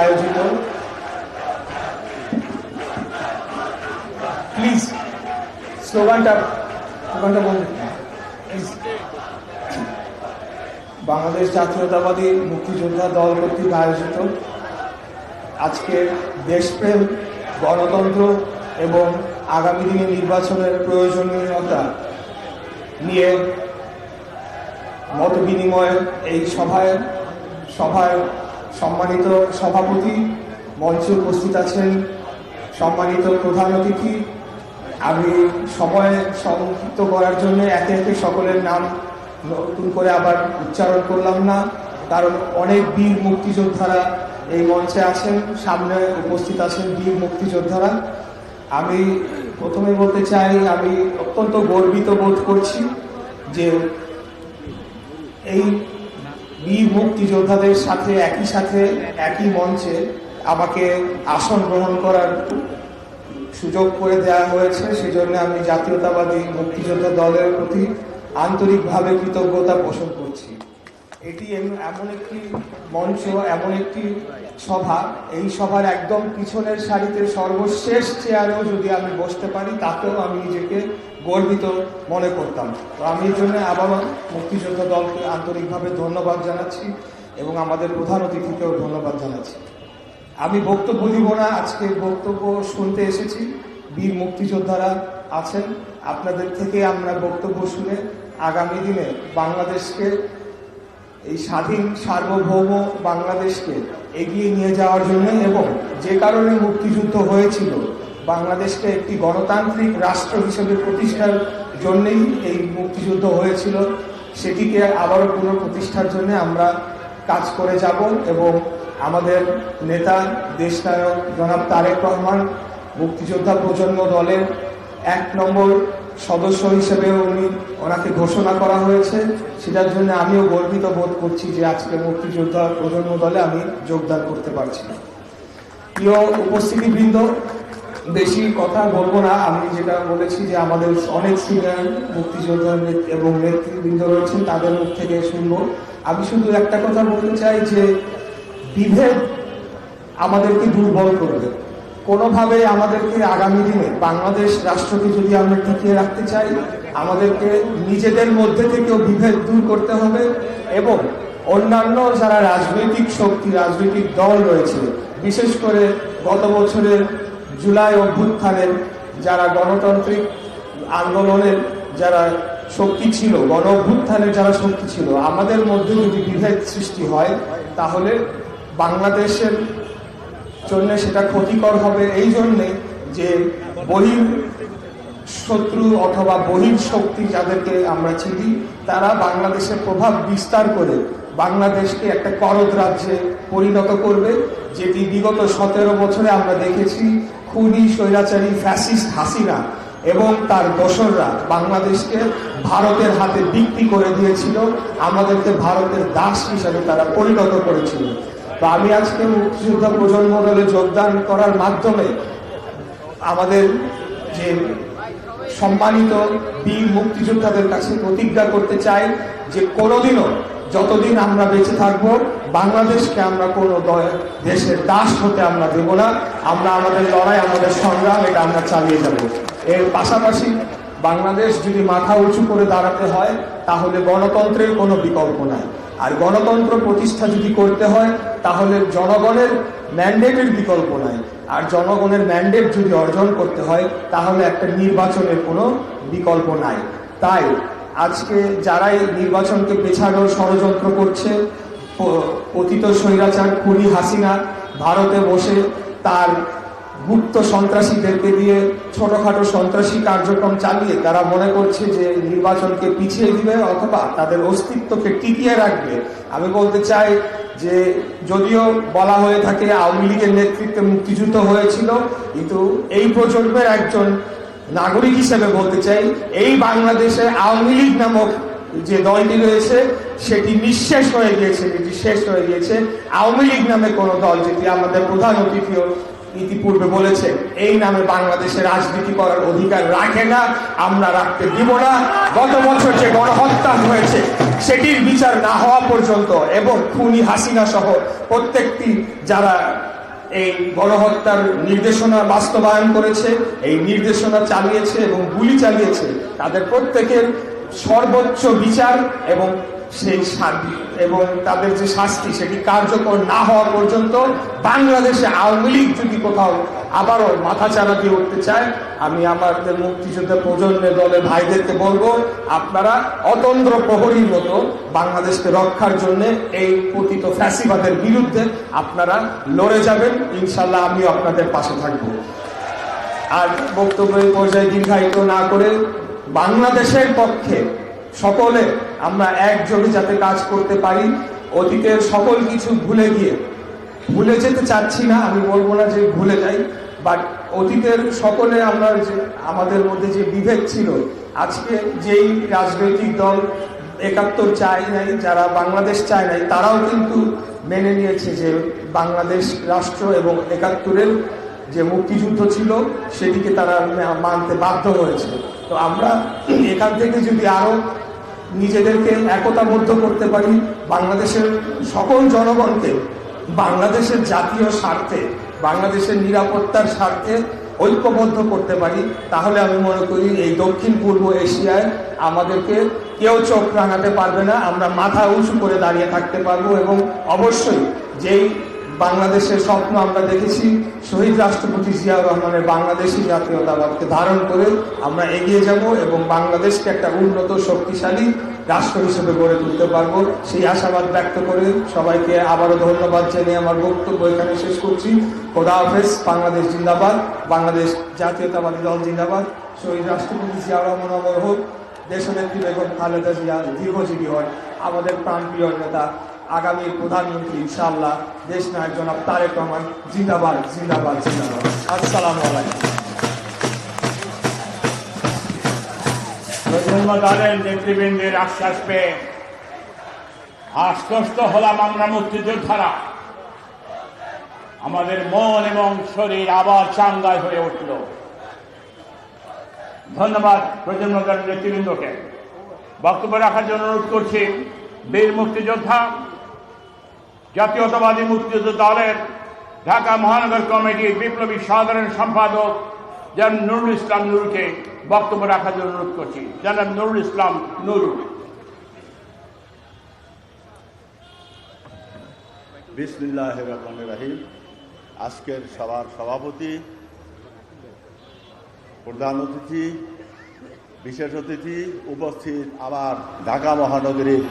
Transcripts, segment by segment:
আয়োজিত। প্লিজ স্লোগানটা স্লোগানটা বলুন। বাংলাদেশ জাতীয়তাবাদী মুক্তিযোদ্ধা দল কর্তৃক আয়োজিত আজকে দেশপ্রেম, গণতন্ত্র এবং আগামী দিনে নির্বাচনের প্রয়োজনীয়তা নিয়ে মত বিনিময়ের এই সভায় সভায় সম্মানিত সভাপতি, মঞ্চে উপস্থিত আছেন সম্মানিত প্রধান অতিথি। আমি সময় সংক্ষিপ্ত করার জন্য একে একে সকলের নাম নতুন করে আবার উচ্চারণ করলাম না, কারণ অনেক বীর মুক্তিযোদ্ধারা এই মঞ্চে আছেন, সামনে উপস্থিত আছেন বীর মুক্তিযোদ্ধারা। আমি প্রথমে বলতে চাই, আমি অত্যন্ত গর্বিত বোধ করছি যে এই বীর মুক্তিযোদ্ধাদের সাথে, একই সাথে, একই মঞ্চে আমাকে আসন গ্রহণ করার সুযোগ করে দেওয়া হয়েছে। সেজন্য আমি জাতীয়তাবাদী মুক্তিযোদ্ধা দলের প্রতি আন্তরিকভাবে কৃতজ্ঞতা পোষণ করছি। এটি এমন একটি মঞ্চ, এমন একটি সভা। এই সভার একদম পিছনের সারিতে সর্বশেষ চেয়ারেও যদি আমি বসতে পারি, তাতেও আমি নিজেকে গর্বিত মনে করতাম। তো আমি এই জন্য আবারও মুক্তিযোদ্ধা দলকে আন্তরিকভাবে ধন্যবাদ জানাচ্ছি এবং আমাদের প্রধান অতিথিকেও ধন্যবাদ জানাচ্ছি। আমি বক্তব্য দিব না, আজকে বক্তব্য শুনতে এসেছি। বীর মুক্তিযোদ্ধারা আছেন। আপনাদের থেকে আমরা বক্তব্য শুনে আগামী দিনে বাংলাদেশকে এই স্বাধীন সার্বভৌম বাংলাদেশকে এগিয়ে নিয়ে যাওয়ার জন্য এবং যে কারণে মুক্তিযুদ্ধ হয়েছিল, বাংলাদেশকে একটি গণতান্ত্রিক রাষ্ট্র হিসেবে প্রতিষ্ঠার জন্যই এই মুক্তিযুদ্ধ হয়েছিল, সেটিকে আবারও পুনঃপ্রতিষ্ঠার জন্য আমরা কাজ করে যাব এবং আমাদের নেতা, দেশনায়ক জনাব তারেক রহমান, মুক্তিযোদ্ধা প্রজন্ম দলের এক নম্বর সদস্য হিসেবে উনি ওনাকে ঘোষণা করা হয়েছে। সেটার জন্য আমিও গর্বিত বোধ করছি যে আজকে মুক্তিযোদ্ধা প্রজন্ম দলে আমি যোগদান করতে পারছি। প্রিয় উপস্থিতিবৃন্দ, বেশি কথা বলব না। আমি যেটা বলেছি যে আমাদের অনেক সিনিয়র মুক্তিযোদ্ধা এবং নেতৃবৃন্দ রয়েছেন, তাদের মুখ থেকে শুনব। আমি শুধু একটা কথা বলতে চাই যে বিভেদ আমাদেরকে দুর্বল করবে। কোনোভাবে আমাদেরকে আগামী দিনে বাংলাদেশ রাষ্ট্রকে যদি আমরা টিকিয়ে রাখতে চাই, আমাদেরকে নিজেদের মধ্যে থেকেও বিভেদ দূর করতে হবে এবং অন্যান্য যারা রাজনৈতিক শক্তি, রাজনৈতিক দল রয়েছে, বিশেষ করে গত বছরের জুলাই অভ্যুত্থানের যারা গণতান্ত্রিক আন্দোলনের যারা শক্তি ছিল, গণ অভ্যুত্থানের যারা শক্তি ছিল, আমাদের মধ্যে যদি বিভেদ সৃষ্টি হয়, তাহলে বাংলাদেশের জন্য সেটা ক্ষতিকর হবে। এই জন্যে যে বহির শত্রু অথবা বহির শক্তি যাদেরকে আমরা চিনি, তারা বাংলাদেশের প্রভাব বিস্তার করে বাংলাদেশকে একটা করদ রাজ্যে পরিণত করবে, যেটি বিগত সতেরো বছরে আমরা দেখেছি খুনি, স্বৈরাচারী, ফ্যাসিস্ট হাসিনা এবং তার দোসররা বাংলাদেশকে ভারতের হাতে বিক্রি করে দিয়েছিল, আমাদেরকে ভারতের দাস হিসাবে তারা পরিণত করেছিল। আমি আজকে মুক্তিযোদ্ধা প্রজন্ম দলে যোগদান করার মাধ্যমে আমাদের যে সম্মানিত বীর মুক্তিযোদ্ধাদের কাছে প্রতিজ্ঞা করতে চাই যে কোনোদিনও যতদিন আমরা বেঁচে থাকব, বাংলাদেশকে আমরা কোনো দেশের দাস হতে আমরা দেব না। আমরা আমাদের লড়াই, আমাদের সংগ্রাম, এটা আমরা চালিয়ে যাব। এর পাশাপাশি বাংলাদেশ যদি মাথা উঁচু করে দাঁড়াতে হয়, তাহলে গণতন্ত্রের কোনো বিকল্প নাই। আর গণতন্ত্র প্রতিষ্ঠা যদি করতে হয়, তাহলে জনগণের ম্যান্ডেটের বিকল্প নাই। আর জনগণের ম্যান্ডেট যদি অর্জন করতে হয়, তাহলে একটা নির্বাচনের কোনো বিকল্প নাই। তাই আজকে যারাই নির্বাচনকে পেছানোর ষড়যন্ত্র করছে পতিত স্বৈরাচার খুনি হাসিনা, ভারতে বসে তার গুপ্ত সন্ত্রাসীদেরকে দিয়ে ছোটখাটো সন্ত্রাসী কার্যক্রম চালিয়ে তারা মনে করছে যে নির্বাচনকে পিছিয়ে দিবে অথবা তাদের অস্তিত্বকে টিকিয়ে রাখবে। আমি বলতে চাই যে যদিও বলা হয়ে থাকে আওয়ামী লীগের নেতৃত্বে মুক্তিযুদ্ধ হয়েছিল, কিন্তু এই প্রজন্মের একজন নাগরিক হিসেবে বলতে চাই, এই বাংলাদেশে আওয়ামী লীগ নামক যে দলটি রয়েছে, সেটি নিঃশেষ হয়ে গিয়েছে যেটি শেষ হয়ে গিয়েছে। আওয়ামী লীগ নামে কোনো দল, যেটি আমাদের প্রধান অতিথিও ইতিপূর্বে বলেছে, এই নামে বাংলাদেশে রাজনীতি করার অধিকার রাখে না, আমরা রাখতে দিব না। গত বছর যে গণহত্যা হয়েছে, সেটির বিচার না হওয়া পর্যন্ত এবং খুনি হাসিনা সহ প্রত্যেকটি যারা এই গণহত্যার নির্দেশনা বাস্তবায়ন করেছে, এই নির্দেশনা চালিয়েছে এবং গুলি চালিয়েছে, তাদের প্রত্যেকের সর্বোচ্চ বিচার এবং সেই এবং তাদের যে শাস্তি সেটি কার্যকর না হওয়া পর্যন্ত বাংলাদেশে আওয়ামী লীগ যদি কোথাও আবারও মাথা চারা দিয়ে উঠতে চায়, আমি আমাদের মুক্তিযোদ্ধা প্রজন্মের দলের ভাইদেরকে বলব, আপনারা অতন্ত্র প্রহরীর মতো বাংলাদেশকে রক্ষার জন্য এই পতিত ফ্যাসিবাদের বিরুদ্ধে আপনারা লড়ে যাবেন। ইনশাল্লাহ আমিও আপনাদের পাশে থাকব। আর বক্তব্যের পর্যায়ে দীর্ঘায়িত না করে বাংলাদেশের পক্ষে সকলে আমরা একযোগে যাতে কাজ করতে পারি, অতীতের সকল কিছু ভুলে গিয়ে। ভুলে যেতে চাচ্ছি না, আমি বলব না যে ভুলে যাই বাট অতীতের সকলে আমরা যে, আমাদের মধ্যে যে বিভেদ ছিল, আজকে যেই রাজনৈতিক দল একাত্তর চায় নাই, যারা বাংলাদেশ চায় নাই, তারাও কিন্তু মেনে নিয়েছে যে বাংলাদেশ রাষ্ট্র এবং একাত্তরের যে মুক্তিযুদ্ধ ছিল, সেটিকে তারা মানতে বাধ্য হয়েছে। তো আমরা এখান থেকে যদি আরও নিজেদেরকে একতাবদ্ধ করতে পারি, বাংলাদেশের সকল জনগণকে, বাংলাদেশের জাতীয় স্বার্থে, বাংলাদেশের নিরাপত্তার স্বার্থে ঐক্যবদ্ধ করতে পারি, তাহলে আমি মনে করি এই দক্ষিণ পূর্ব এশিয়ায় আমাদেরকে কেউ চোখ রাঙাতে পারবে না। আমরা মাথা উঁচু করে দাঁড়িয়ে থাকতে পারব এবং অবশ্যই যেই বাংলাদেশের স্বপ্ন আমরা দেখেছি। শহীদ রাষ্ট্রপতি জিয়াউর রহমানের বাংলাদেশি জাতীয়তাবাদকে ধারণ করে আমরা এগিয়ে যাব এবং বাংলাদেশকে একটা উন্নত, শক্তিশালী রাষ্ট্র হিসেবে গড়ে তুলতে পারব। সেই আশাবাদ ব্যক্ত করে সবাইকে আবারও ধন্যবাদ জানিয়ে আমার বক্তব্য এখানে শেষ করছি। খোদা হাফেজ, বাংলাদেশ জিন্দাবাদ, বাংলাদেশ জাতীয়তাবাদী দল জিন্দাবাদ। শহীদ রাষ্ট্রপতি জিয়াউর রহমান অমর হোক, দেশনেত্রী বেগম খালেদা জিয়া দীর্ঘজীবী হয়। আমাদের প্রাণপ্রিয় নেতা আগামী প্রধানমন্ত্রী, ইনশাআল্লাহ, দেশ নায়ক জনাব তারেক রহমান, জিন্দাবাদ জিন্দাবাদ জিন্দাবাদ। আসসালামু আলাইকুম। বিভিন্ন দলের নেতৃবৃন্দের আশ্বাস পেয়ে। আশ্বস্ত হলাম আমরা মুক্তিযোদ্ধারা। আমাদের মন এবং শরীর আবার চাঙ্গাই হয়ে উঠল। ধন্যবাদ প্রজন্ম দলের নেতৃবৃন্দকে। বক্তব্য রাখার জন্য অনুরোধ করছি, বীর মুক্তিযোদ্ধা জাতীয়তাবাদী মুক্তিযুদ্ধ দলের ঢাকা মহানগর কমিটির বিপ্লবী সাধারণ সম্পাদক যেন নুরুল ইসলাম নুরুকে বক্তব্য রাখার জন্য অনুরোধ করছি। জনাব নুরুল ইসলাম নুরু। বিসমিল্লাহ রহমান রাহিম। আজকের সভার সভাপতি, প্রধান অতিথি, বিশেষ অতিথি উপস্থিত আবার ঢাকা মহানগরীর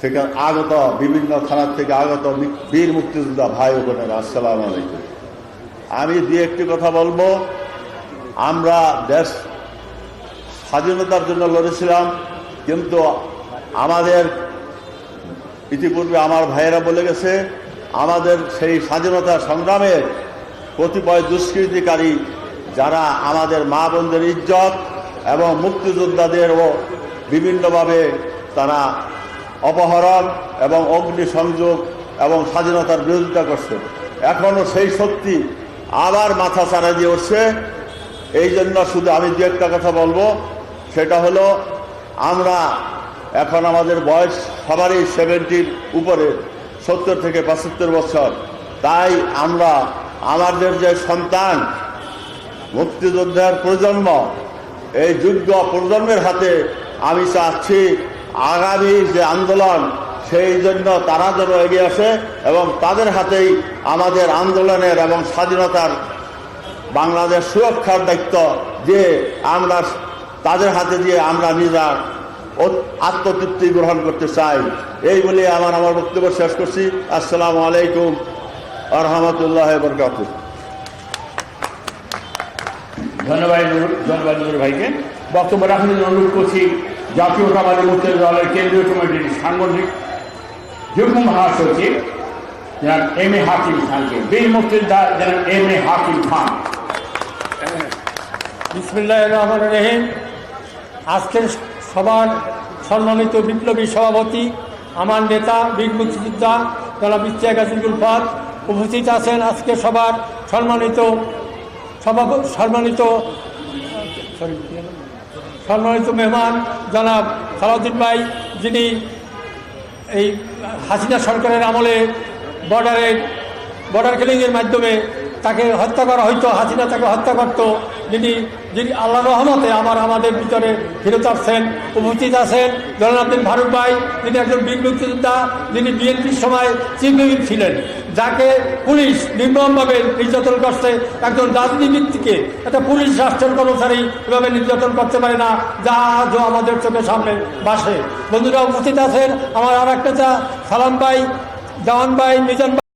থেকে আগত, বিভিন্ন থানার থেকে আগত বীর মুক্তিযোদ্ধা ভাই বোনেরা, আসসালাম আলাইকুম। আমি দু একটি কথা বলব। আমরা দেশ স্বাধীনতার জন্য লড়েছিলাম, কিন্তু আমাদের ইতিপূর্বে আমার ভাইয়েরা বলে গেছে, আমাদের সেই স্বাধীনতা সংগ্রামের কতিপয় দুষ্কৃতিকারী যারা আমাদের মা বোনদের ইজ্জত এবং মুক্তিযোদ্ধাদেরও বিভিন্নভাবে তারা অপহরণ এবং অগ্নিসংযোগ এবং স্বাধীনতার বিরোধিতা করছে। এখনও সেই শক্তি আবার মাথা চারা দিয়ে উঠছে। এই জন্য শুধু আমি দু একটা কথা বলব। সেটা হলো, আমরা এখন আমাদের বয়স সবারই সেভেন্টির উপরে, সত্তর থেকে পঁচাত্তর বছর। তাই আমরা আমাদের যে সন্তান, মুক্তিযোদ্ধার প্রজন্ম, এই যুদ্ধ প্রজন্মের হাতে আমি চাচ্ছি আগামী যে আন্দোলন, সেই জন্য তারা যেন এগিয়ে আসে এবং তাদের হাতেই আমাদের আন্দোলনের এবং স্বাধীনতার বাংলাদেশ সুরক্ষার দায়িত্ব যে আমরা তাদের হাতে দিয়ে আমরা নিজা ও- আত্মতৃপ্তি গ্রহণ করতে চাই। এই বলে আমার আমার বক্তব্য শেষ করছি। আসসালামু আলাইকুম আরহামতুল্লাহ বরকাত ধন্যবাদ ধন্যবাদ ভাইকে। বক্তব্য রাখার জন্য অনুরোধ করছি জাতীয়তাবাদী মুক্তিযোদ্ধা দলের কেন্দ্রীয় কমিটির সাংগঠনিক যুগ্ম মহাসচিব জনাব এম এ হাকিম খানকে। বীর মুক্তিযোদ্ধা জনাব এম এ হাকিম খান। বিসমুল্লাহ রহমান রহিম। আজকের সবার সম্মানিত বিপ্লবী সভাপতি, আমার নেতা, বীর মুক্তিযোদ্ধা জনাব ইস্তিয়াক হাসিন গুলফাত উপস্থিত আছেন আজকে সবার সম্মানিত সভা সম্মানিত সরি সম্মানিত মেহমান জনাব সালাউদ্দিন ভাই, যিনি এই হাসিনা সরকারের আমলে বর্ডারের বর্ডার কিলিংয়ের মাধ্যমে তাকে হত্যা করা হয়তো হাসিনা তাকে হত্যা করত, যিনি যিনি আল্লাহ রহমতে আমার আমাদের ভিতরে ফেরত আসছেন উপস্থিত আছেন জলালুদ্দিন ফারুক ভাই, যিনি একজন বীর মুক্তিযোদ্ধা যিনি বিএনপির সময় চিফ ছিলেন, যাকে পুলিশ নির্মমভাবে নির্যাতন করছে। একজন রাজনীতিকে একটা পুলিশ রাষ্ট্রের কর্মচারী এভাবে নির্যাতন করতে পারে না, যা আজও আমাদের চোখের সামনে বাসে। বন্ধুরা, উপস্থিত আছেন আমার আর একটা চা সালাম ভাই জওয়ান ভাই, মিজান